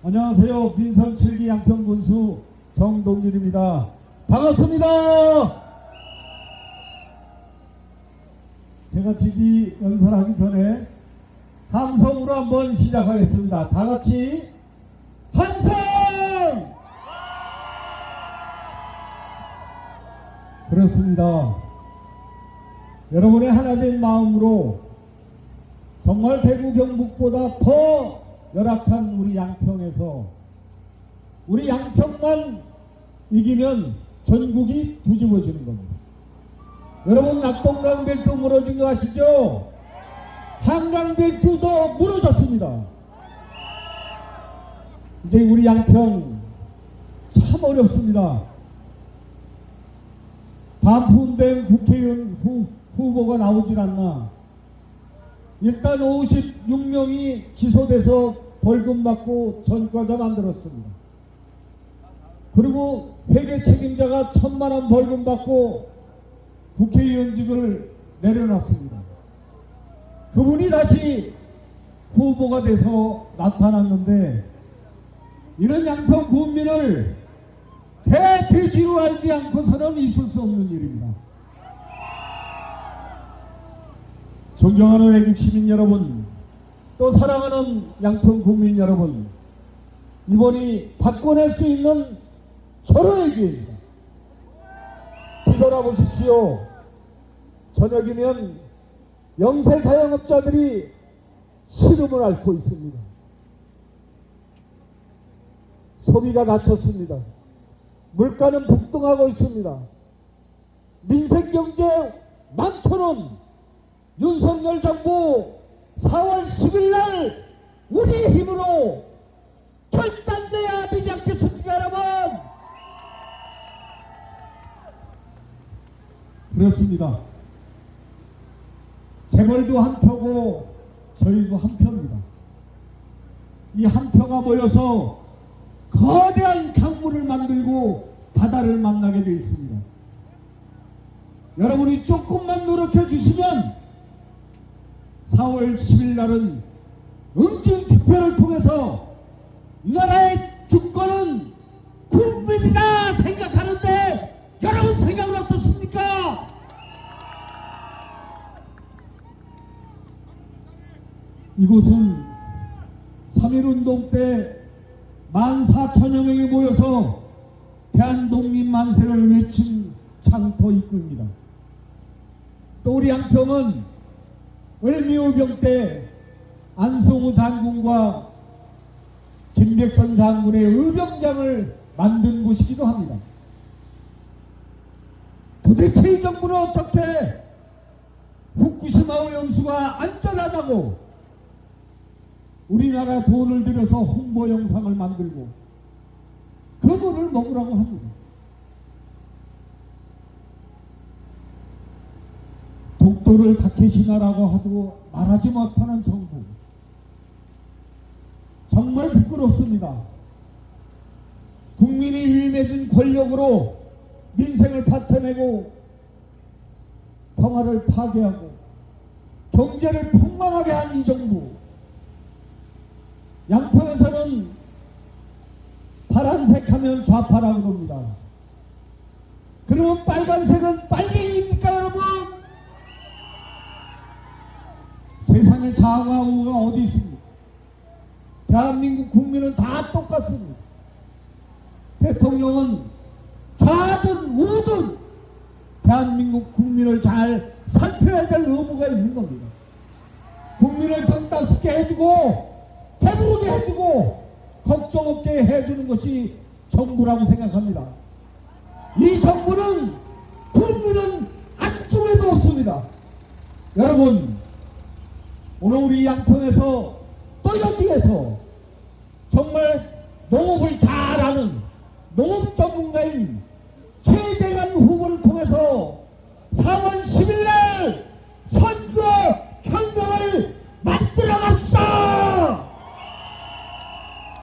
안녕하세요. 민선 7기 양평군수 정동길입니다. 반갑습니다. 제가 지디 연설하기 전에 함성으로 한번 시작하겠습니다. 다 같이 함성! 그렇습니다. 여러분의 하나된 마음으로 정말 대구 경북보다 더 열악한 우리 양평에서 우리 양평만 이기면 전국이 뒤집어지는 겁니다. 여러분 낙동강 벨트 무너진 거 아시죠? 한강 벨트도 무너졌습니다. 이제 우리 양평 참 어렵습니다. 반품된 국회의원 후, 후보가 나오질 않나. 일단 56명이 기소돼서 벌금 받고 전과자 만들었습니다. 그리고 회계 책임자가 천만 원 벌금 받고 국회의원직을 내려놨습니다. 그분이 다시 후보가 돼서 나타났는데 이런 양평 국민을 대퇴지로 알지 않고서는 있을 수 없는 일입니다. 존경하는 외국 시민 여러분, 또 사랑하는 양평 국민 여러분, 이번이 바꿔낼 수 있는 절호의 기회입니다. 뒤돌아보십시오. 저녁이면 영세 자영업자들이 시름을 앓고 있습니다. 소비가 낮췄습니다. 물가는 폭등하고 있습니다. 민생경제 만천원 윤석열 정부 4월 10일 날 우리 힘으로 결단돼야 되지 않겠습니까 여러분? 그렇습니다. 재벌도 한 표고 저희도 한 표입니다. 이 한 표가 모여서 거대한 강물을 만들고 바다를 만나게 되어 있습니다. 여러분이 조금만 노력해 주시면 4월 10일 날은 응징 투표를 통해서 이 나라의 주권은 국민이다 생각하는데 여러분 생각은 어떻습니까? 이곳은 3.1운동 때 14,000여 명이 모여서 대한독립 만세를 외친 창터 입구입니다. 또 우리 양평은 을미호병 때 안성우 장군과 김백선 장군의 의병장을 만든 곳이기도 합니다. 도대체 이 정부는 어떻게 후쿠시마 오염수가 안전하다고 우리나라 돈을 들여서 홍보 영상을 만들고 그 돈을 먹으라고 합니다. 독도를 다케시나라고 하도 말하지 못하는 정부. 정말 부끄럽습니다. 국민이 위임해준 권력으로 민생을 파탄내고 평화를 파괴하고 경제를 폭망하게 한 이 정부. 양평에서는 파란색 하면 좌파라고 그럽니다. 그러면 빨간색은 빨갱 좌우가 우가 어디 있습니까? 대한민국 국민은 다 똑같습니다. 대통령은 좌든 우든 대한민국 국민을 잘 살펴야 될 의무가 있는 겁니다. 국민을 덩따스게 해주고 배부르게 해주고 걱정 없게 해주는 것이 정부라고 생각합니다. 이 정부는 국민은 안쪽에도 없습니다. 여러분 오늘 우리 양평에서 또 여기에서 정말 농업을 잘 아는 농업 전문가인 최재관 후보를 통해서 4월 10일